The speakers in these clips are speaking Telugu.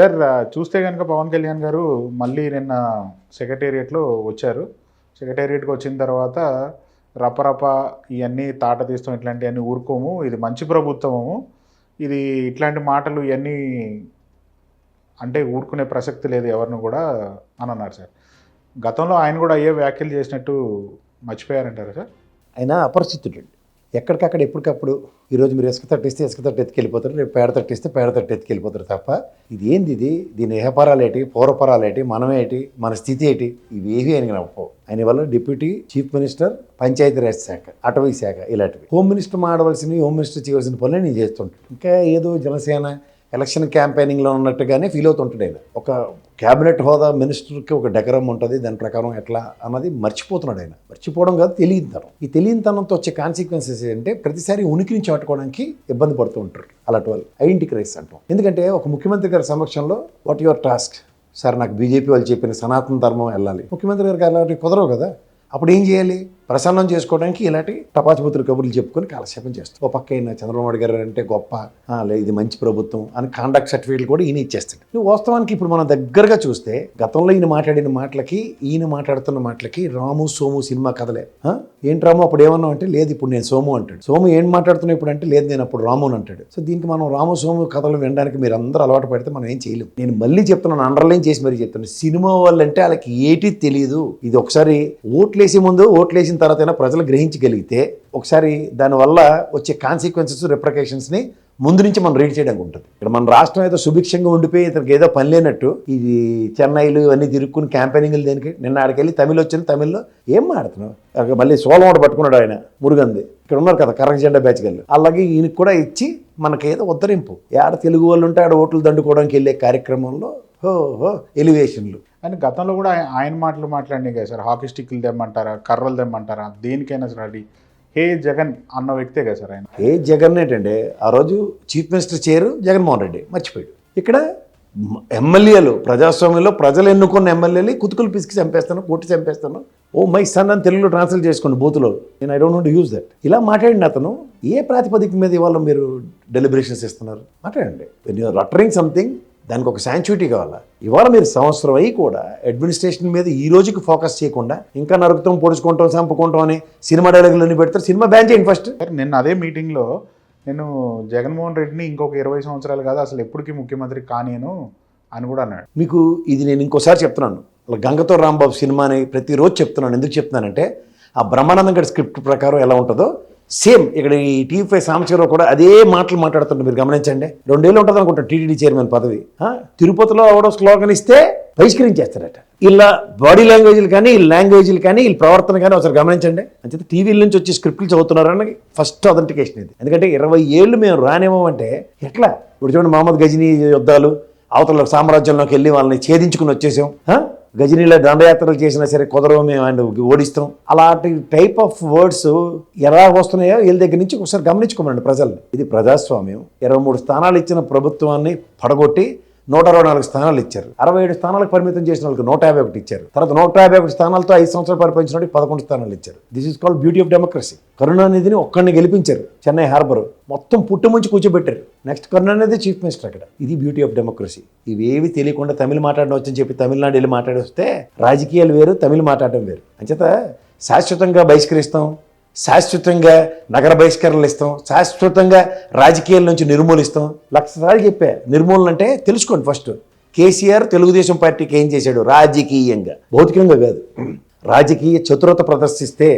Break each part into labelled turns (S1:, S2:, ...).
S1: సార్ చూస్తే కనుక పవన్ కళ్యాణ్ గారు మళ్ళీ నిన్న సెక్రటేరియట్లో వచ్చారు. సెక్రటేరియట్కి వచ్చిన తర్వాత రపరప ఇవన్నీ తాట తీస్తాం ఇట్లాంటివన్నీ ఊరుకోము. ఇది మంచి ప్రభుత్వము. ఇది ఇట్లాంటి మాటలు ఇవన్నీ అంటే ఊరుకునే ప్రసక్తి లేదు ఎవరిని కూడా అని అన్నారు సార్. గతంలో ఆయన కూడా అయ్యే వ్యాఖ్యలు చేసినట్టు మర్చిపోయారంటారా సార్?
S2: ఆయన అపరిచితుడు ఎక్కడికక్కడ ఎప్పటికప్పుడు ఈరోజు మీరు ఇసుక తట్టిస్తే ఇసుక తట్టు ఎత్తుకెళ్ళిపోతారు రేపు పేడ తట్టిస్తే పేడ తట్టు ఎత్తుకెళ్ళిపోతారు తప్ప ఇది ఏంది ఇది? దీని ఏహపరాలు ఏంటి? పూర్వపరాలు ఏంటి? మనం ఏంటి? మన స్థితి ఏంటి? ఇవేవి ఆయన నప్పవు ఆయన వల్ల డిప్యూటీ చీఫ్ మినిస్టర్ పంచాయతీరాజ్ శాఖ అటవీ శాఖ ఇలాంటివి. హోమ్ మినిస్టర్ మాడవలసినవి హోమ్ మినిస్టర్ చేయవలసిన పనులే నేను చేస్తుంటాను. ఇంకా ఏదో జనసేన ఎలక్షన్ క్యాంపెయినింగ్లో ఉన్నట్టుగానే ఫీల్ అవుతుంటాడు ఆయన. ఒక క్యాబినెట్ హోదా మినిస్టర్కి ఒక డెకరం ఉంటుంది దాని ప్రకారం ఎట్లా అన్నది మర్చిపోతున్నాడు ఆయన. మర్చిపోవడం కాదు తెలియనితనం. ఈ తెలియనితనంతో వచ్చే కాన్సిక్వెన్సెస్ ఏంటంటే ప్రతిసారి ఉనికిని చాటుకోవడానికి ఇబ్బంది పడుతూ ఉంటారు అలాంటి వాళ్ళు. ఐడెంటి క్రైస్ అంటాం. ఎందుకంటే ఒక ముఖ్యమంత్రి గారి సమక్షంలో వాట్ యువర్ టాస్క్ సార్ నాకు బీజేపీ వాళ్ళు చెప్పిన సనాతన ధర్మం వెళ్ళాలి. ముఖ్యమంత్రి గారికి అలాంటివి కుదరవు కదా. అప్పుడు ఏం చేయాలి? ప్రసన్నం చేసుకోవడానికి ఇలాంటి టపాచుపుత్రులు కబుర్లు చెప్పుకొని కాలక్షేపం చేస్తాడు ఒక పక్క అయిన చంద్రబాబు గారు అంటే గొప్ప ఇది మంచి ప్రభుత్వం అని కాండక్ట్ సర్టిఫికేట్లు కూడా ఈయన ఇచ్చేస్తాడు. నువ్వు వాస్తవానికి ఇప్పుడు మనం దగ్గరగా చూస్తే గతంలో ఈయన మాట్లాడిన మాటలకి ఈయన మాట్లాడుతున్న మాటలకి రాము సోము సినిమా కథలే. ఏంటి రాము? అప్పుడు ఏమన్నా అంటే లేదు ఇప్పుడు నేను సోము అంటాడు. సోము ఏం మాట్లాడుతున్నా ఇప్పుడు అంటే లేదు నేను అప్పుడు రాము అని అంటాడు. సో దీనికి మనం రాము సోము కథలు వినడానికి మీరు అందరూ అలవాటు పడితే మనం ఏం చేయలేము నేను మళ్ళీ చెప్తున్నాను అండర్లైన్ చేసి మరీ చెప్తున్నాను. సినిమా వాళ్ళంటే వాళ్ళకి ఏటి తెలియదు ఇది ఒకసారి ఓట్లేసే ముందు ఓట్లేసిన తర్వాత ప్రజలు గ్రహించగలిగితే ఒకసారి దానివల్ల వచ్చే కాన్సిక్వెన్సెస్ రిప్రకేషన్స్ని ముందు నుంచి మనం రీడ్ చేయడానికి ఉంటుంది. ఇక్కడ మన రాష్ట్రం ఏదో సుభిక్షంగా ఉండిపోయి ఇతనికి ఏదో పని లేనట్టు ఇది చెన్నైలు ఇవన్నీ తిరుక్కుని క్యాంపెయినింగ్లు దేనికి నిన్న ఆడికెళ్ళి తమిళ్ వచ్చిన తమిళ్ళో ఏం మాడుతున్నావు? అక్కడ మళ్ళీ సోలమోట పట్టుకున్నాడు ఆయన మురుగంది. ఇక్కడ ఉన్నారు కదా కర్ర జెండా బ్యాచ్ గల్లు అలాగే ఈయనకి కూడా ఇచ్చి మనకేదో ఉద్ధరింపు. ఏడ తెలుగు వాళ్ళు ఉంటే ఆడ ఓట్లు దండుకోవడానికి వెళ్ళే కార్యక్రమంలో హో హో ఎలివేషన్లు.
S1: అని గతంలో కూడా ఆయన- మాటలు మాట్లాడినాయి కదా సార్. హాకీ స్టిక్లు తెమ్మంటారా కర్రలు తెమ్మంటారా దేనికైనా సరే అది. హే జగన్ అన్న వ్యక్తే కదా సార్ ఆయన.
S2: ఏ జగన్ ఏంటంటే ఆ రోజు చీఫ్ మినిస్టర్ చేయరు జగన్మోహన్ రెడ్డి మర్చిపోయాడు. ఇక్కడ ఎమ్మెల్యేలు ప్రజాస్వామ్యంలో ప్రజలు ఎన్నుకున్న ఎమ్మెల్యేలు కుతుకులు పిసికి చంపేస్తాను కొట్టి చంపేస్తాను. ఓ మై సన్ అని తెలుగులో ట్రాన్స్లేట్ చేసుకోండి బూత్లో. నేను I don't want use that ఇలా మాట్లాడిన అతను ఏ ప్రాతిపదిక మీద ఇవాళ మీరు డెలిబరేషన్స్ ఇస్తున్నారు? మాట్లాడండి. రటరింగ్ సంథింగ్ దానికి ఒక శాంచుయిటీ కావాలా? ఇవాళ మీరు సంవత్సరం అయ్యి కూడా అడ్మినిస్ట్రేషన్ మీద ఈ రోజుకి ఫోకస్ చేయకుండా ఇంకా నరుకుతాం పొడుచుకుంటాం చంపుకుంటాం అని సినిమా డైలాగులన్నీ పెడతారు సినిమా బ్యాన్ చేయండి ఫస్ట్
S1: సార్ నిన్న అదే మీటింగ్లో నేను జగన్మోహన్ రెడ్డిని ఇంకొక ఇరవై సంవత్సరాలు కాదు అసలు ఎప్పటికీ ముఖ్యమంత్రి కానేను అని కూడా అన్నాడు.
S2: మీకు ఇది నేను ఇంకోసారి చెప్తున్నాను. గంగతో రాంబాబు సినిమా అని ప్రతిరోజు చెప్తున్నాను. ఎందుకు చెప్తున్నానంటే ఆ బ్రహ్మానందం గారి స్క్రిప్ట్ ప్రకారం ఎలా ఉంటుందో సేమ్ ఇక్కడ ఈ టీవీ ఫైవ్ సాంబశివరావు కూడా అదే మాటలు మాట్లాడుతుంటే మీరు గమనించండి. రెండేళ్ళు ఉంటుంది అనుకుంటా టీటీడీ చైర్మన్ పదవి. తిరుపతిలో అవడం స్లోగన్ ఇస్తే బహిష్కరించేస్తారట. ఇలా బాడీ లాంగ్వేజ్లు కానీ ఈ లాంగ్వేజ్లు కానీ ఈ ప్రవర్తన కానీ ఒకసారి గమనించండి. అంతే టీవీల నుంచి వచ్చి స్క్రిప్ట్లు చదువుతున్నారని ఫస్ట్ అథెంటికేషన్ ఇది. ఎందుకంటే ఇరవై ఏళ్ళు మేము రానేమంటే ఎట్లా? ఇప్పుడు చూడండి మహమ్మద్ గజనీ యుద్ధాలు అవతల సామ్రాజ్యంలోకి వెళ్ళి వాళ్ళని ఛేదించుకుని వచ్చేసాం. గజనీలో దండయాత్రలు చేసినా సరే కుదరవు మేము ఆయన ఓడిస్తాం. అలాంటి టైప్ ఆఫ్ వర్డ్స్ ఎలా వస్తున్నాయో వీళ్ళ దగ్గర నుంచి ఒకసారి గమనించుకోమండి ప్రజల్ని. ఇది ప్రజాస్వామ్యం. ఇరవై మూడు స్థానాలు ఇచ్చిన ప్రభుత్వాన్ని పడగొట్టి నూట అరవై నాలుగు స్థానాలు ఇచ్చారు. అరవై ఏడు స్థానాలకు పరిమితం చేసిన వాళ్ళకి నూట యాభై ఒకటి ఇచ్చారు. తర్వాత నూట యాభై ఒకటి స్థానాలతో ఐదు సంవత్సరాలు పరిపాలించిన వాడికి పదకొండు స్థానాలు ఇచ్చారు. This is called beauty of democracy కరుణానిధిని ఒక్కడిని గెలిపించారు చెన్నై హార్బర్. మొత్తం పుట్టుముంచి కూర్చోబెట్టారు. నెక్స్ట్ కరుణానిధి చీఫ్ మినిస్టర్ అక్కడ. ఇది బ్యూటీ ఆఫ్ డెమోక్రసీ ఇవేవి తెలియకుండా తమిళ మాట్లాడడం వచ్చని చెప్పి తమిళనాడు వెళ్ళి మాట్లాడి వస్తే రాజకీయాలు వేరు తమిళ మాట్లాడడం వేరు. అంచేత శాశ్వతంగా బహిష్కరిస్తాం. శాశ్వతంగా నగర బహిష్కరణలు ఇస్తాం శాశ్వతంగా రాజకీయాల నుంచి నిర్మూలిస్తాం లక్షసారి చెప్పా నిర్మూలన అంటే తెలుసుకోండి ఫస్ట్ కేసీఆర్ తెలుగుదేశం పార్టీకి ఏం చేశాడు? రాజకీయంగా. భౌతికంగా కాదు. రాజకీయ చతురత ప్రదర్శిస్తే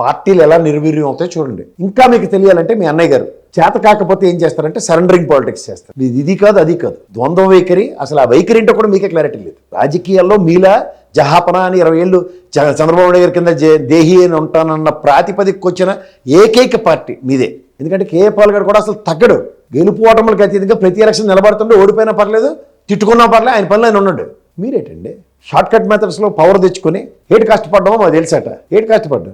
S2: పార్టీలు ఎలా నిర్వీర్యం అవుతాయో చూడండి. ఇంకా మీకు తెలియాలంటే మీ అన్నయ్య గారు. చేత కాకపోతే ఏం చేస్తారంటే సరెండరింగ్ పాలిటిక్స్ చేస్తారు. ఇది ఇది కాదు అది కాదు. ద్వంద్వ వైఖరి అసలు ఆ వైఖరి ఏంటో కూడా మీకే క్లారిటీ లేదు. రాజకీయాల్లో మీలా జహాపన అని ఇరవై ఏళ్ళు చ- చంద్రబాబు నాయుడు గారి కింద జే- దేహి అని ఉంటానన్న ప్రాతిపదికకు వచ్చిన ఏకైక పార్టీ మీదే. ఎందుకంటే కేఏ పాల్ గారు కూడా అసలు తగ్గడు. గెలుపు ఓటములకు అతీతంగా ప్రతి ఎలక్షన్ నిలబడుతుండే ఓడిపోయినా పర్లేదు తిట్టుకున్నా పర్లేదు ఆయన పనులు ఆయన ఉన్నాడు. మీరేటండి? షార్ట్ కట్ మెథడ్స్లో పవర్ తెచ్చుకొని ఏటి కష్టపడ్డామో మాకు తెలుసట. ఏటి కష్టపడ్డా